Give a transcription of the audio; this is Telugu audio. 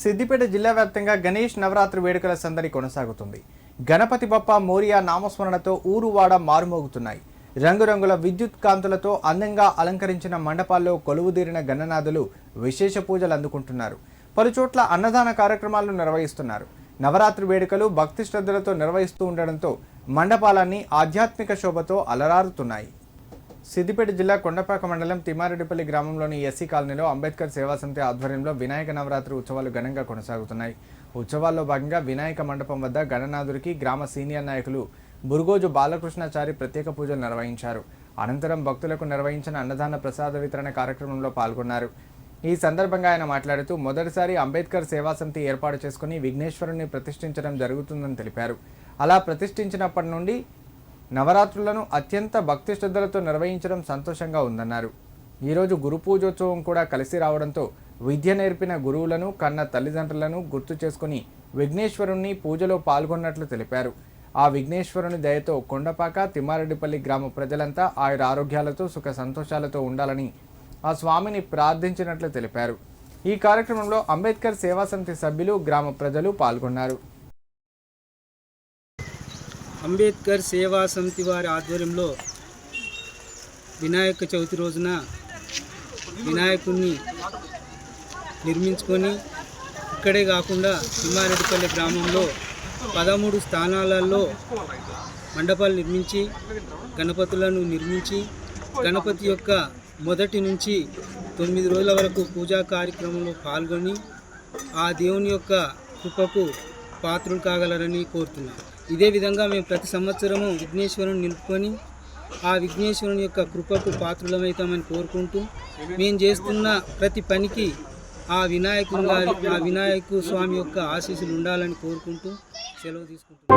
సిద్దిపేట జిల్లా వ్యాప్తంగా గణేష్ నవరాత్రి వేడుకల సందడి కొనసాగుతుంది. గణపతి బప్ప మోరియా నామస్మరణతో ఊరువాడ మారుమోగుతున్నాయి. రంగురంగుల విద్యుత్ కాంతులతో అందంగా అలంకరించిన మండపాల్లో కొలువుదీరిన గణనాథులు విశేష పూజలు అందుకుంటున్నారు. పలుచోట్ల అన్నదాన కార్యక్రమాలు నిర్వహిస్తున్నారు. నవరాత్రి వేడుకలు భక్తి శ్రద్ధలతో నిర్వహిస్తూ ఉండడంతో మండపాలన్నీ ఆధ్యాత్మిక శోభతో అలరారుతున్నాయి. సిద్దిపేట జిల్లా కొండపాక మండలం తిమారెడ్డిపల్లి గ్రామంలోని ఎస్సీ కాలనీలో అంబేద్కర్ సేవా సమితి ఆధ్వర్యంలో వినాయక నవరాత్రి ఉత్సవాలు ఘనంగా కొనసాగుతున్నాయి. ఉత్సవాల్లో భాగంగా వినాయక మండపం వద్ద గణనాథుడికి గ్రామ సీనియర్ నాయకులు బురుగోజు బాలకృష్ణాచారి ప్రత్యేక పూజలు నిర్వహించారు. అనంతరం భక్తులకు నిర్వహించిన అన్నదాన ప్రసాద వితరణ కార్యక్రమంలో పాల్గొన్నారు. ఈ సందర్భంగా ఆయన మాట్లాడుతూ మొదటిసారి అంబేద్కర్ సేవా సమితి ఏర్పాటు చేసుకుని విఘ్నేశ్వరుని ప్రతిష్ఠించడం జరుగుతుందని తెలిపారు. అలా ప్రతిష్ఠించినప్పటి నుండి నవరాత్రులను అత్యంత భక్తి శ్రద్ధలతో నిర్వహించడం సంతోషంగా ఉందన్నారు. ఈరోజు గురు పూజోత్సవం కూడా కలిసి రావడంతో విద్య నేర్పిన గురువులను కన్న తల్లిదండ్రులను గుర్తు చేసుకుని విఘ్నేశ్వరుణ్ణి పూజలో పాల్గొన్నట్లు తెలిపారు. ఆ విఘ్నేశ్వరుని దయతో కొండపాక తిమ్మారెడ్డిపల్లి గ్రామ ప్రజలంతా ఆయుర ఆరోగ్యాలతో సుఖ సంతోషాలతో ఉండాలని ఆ స్వామిని ప్రార్థించినట్లు తెలిపారు. ఈ కార్యక్రమంలో అంబేద్కర్ సేవా సమితి సభ్యులు గ్రామ ప్రజలు పాల్గొన్నారు. అంబేద్కర్ సేవా సమితి వారి ఆధ్వర్యంలో వినాయక చవితి రోజున వినాయకుడిని నిర్మించుకొని ఇక్కడే కాకుండా తిమ్మారెడ్డిపల్లి గ్రామంలో పదమూడు స్థానాలలో మండపాలు నిర్మించి గణపతులను నిర్మించి గణపతి యొక్క మొదటి నుంచి తొమ్మిది రోజుల వరకు పూజా కార్యక్రమంలో పాల్గొని ఆ దేవుని యొక్క కృపకు పాత్రులు కాగలరని కోరుతున్నాను. ఇదే విధంగా మేము ప్రతి సంవత్సరము విఘ్నేశ్వరుని నిలుపుకొని ఆ విఘ్నేశ్వరుని యొక్క కృపకు పాత్రులమవుతామని కోరుకుంటూ మేము చేస్తున్న ప్రతి పనికి ఆ వినాయకుని గారి ఆ వినాయకు స్వామి యొక్క ఆశీస్సులు ఉండాలని కోరుకుంటూ సెలవు తీసుకుంటున్నాం.